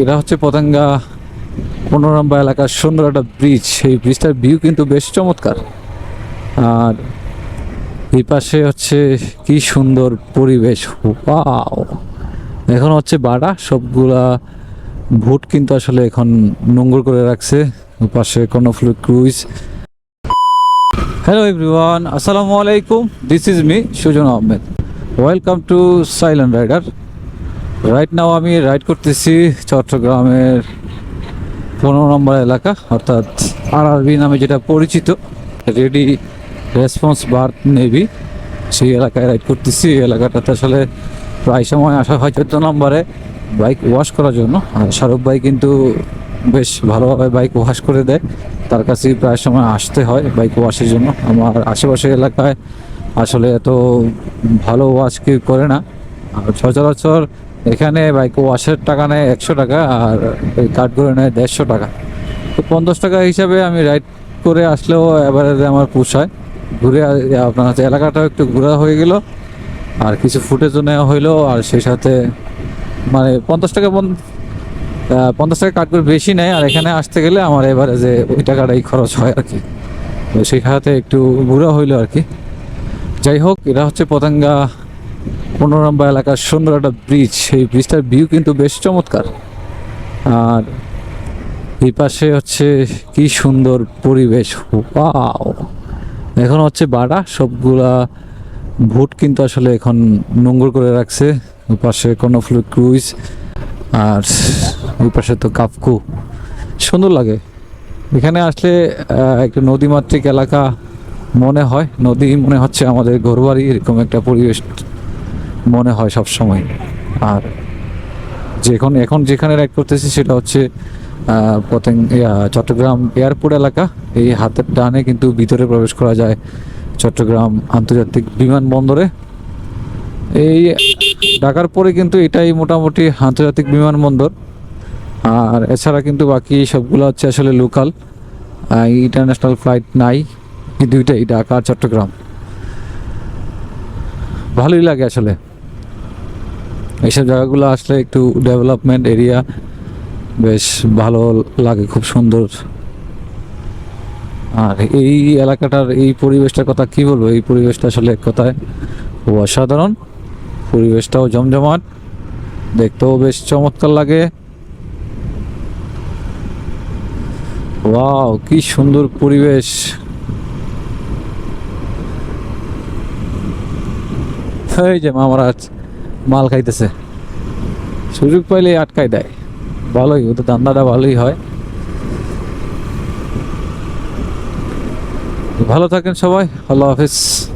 এটা হচ্ছে পতেঙ্গা পনেরো নম্বর এলাকার সুন্দর একটা ব্রিজ এই ব্রিজটার ভিউ কিন্তু বেশ চমৎকার। আর এই পাশে হচ্ছে কি সুন্দর পরিবেশ। ওয়াও! এখন হচ্ছে বাড়া। সবগুলা ভুট কিন্তু আসলে এখন নোংর করে রাখছে। পাশে কর্ণফুল ক্রুইজ হ্যালো এভরিওয়ান আসসালামু আলাইকুম। This is me Sujon Ahmed. Welcome to silent rider right now আমি রাইড করতেছি চট্টগ্রামের পনেরো নম্বর এলাকা, অর্থাৎ আর আরআরবি নামে যেটা পরিচিত রেডি রেসপন্স বার্থ নেভি সেই এলাকায় রাইড করতেছি। এই এলাকাটাতে আসলে প্রায় সময় আসা হয় চোদ্দ নম্বরে বাইক ওয়াশ করার জন্য। আর শাহরুখ ভাই কিন্তু বেশ ভালোভাবে বাইক ওয়াশ করে দেয়। তার কাছে প্রায় সময় আসতে হয় বাইক ওয়াশের জন্য। আমার আশেপাশের এলাকায় আসলে এত ভালো ওয়াশ কেউ করে না। আর সচরাচর এখানে বাইক ওয়াশের টাকা নেয় একশো টাকা আর এই কাঠ করে নেয় দেড়শো টাকা। তো পঞ্চাশ টাকা হিসাবে আমি রাইড করে আসলেও এবারে আমার পোষায় ঘুরে আপনার হচ্ছে এলাকাটাও একটু ঘোরা হয়ে গেল। আর কিছু ফুটেজও নেওয়া হইল আর সেই সাথে মানে পঞ্চাশ টাকা পঞ্চাশ টাকা কাট করে বেশি নেয় আর এখানে আসতে গেলে আমার এবারে যে ওই টাকাটাই খরচ হয় আর কি তো সেই খাতে একটু ঘোরা হইল আর কি যাই হোক এটা হচ্ছে পতঙ্গা পনেরো নম্বর এলাকার সুন্দর একটা ব্রিজ এই ব্রিজটার ভিউ কিন্তু বেশ চমৎকার। আর এই পাশে হচ্ছে কি সুন্দর পরিবেশ, ওয়াও! এখন হচ্ছে বাড়া, সবগুলা ভুট কিন্তু আসলে এখন নোংর করে রাখছে। পাশে কর্ণফুল ক্রুইজ, আর ওই পাশে তো কাপকু সুন্দর লাগে। এখানে আসলে একটা নদীমাতৃক এলাকা মনে হয়, নদী মনে হচ্ছে আমাদের ঘরবাড়ি এরকম একটা পরিবেশ মনে হয় সব সময় আর যেখন এখন যেখানে রাইড করতেছি সেটা হচ্ছে পতেং চট্টগ্রাম এয়ারপোর্ট এলাকা। এই হাতের ডানে কিন্তু ভিতরে প্রবেশ করা যায় চট্টগ্রাম আন্তর্জাতিক বিমানবন্দরে। এই ঢাকার পরে কিন্তু এটাই মোটামুটি আন্তর্জাতিক বিমানবন্দর। আর এছাড়া কিন্তু বাকি সবগুলো হচ্ছে আসলে লোকাল ইন্টারন্যাশনাল ফ্লাইট নাই। দুইটাই, ঢাকা চট্টগ্রাম। ভালোই লাগে আসলে। এইসব জায়গাগুলো আসলে একটু ডেভেলপমেন্ট এরিয়া বেশ ভালো লাগে, খুব সুন্দর। আর এই এলাকাটার, এই পরিবেশটার কথা কি বলব? এই পরিবেশটা আসলে এক কথায় অসাধারণ। পরিবেশটাও জমজমাট, দেখতেও বেশ চমৎকার লাগে। ওয়াও, কি সুন্দর পরিবেশ। এই যে মামারা মাল খাইতেছে। সুযোগ পাইলে আটকাই দেয়। ভালোই, ওদের দান্দাটা ভালোই হয়। ভালো থাকেন সবাই, আল্লাহ হাফিজ।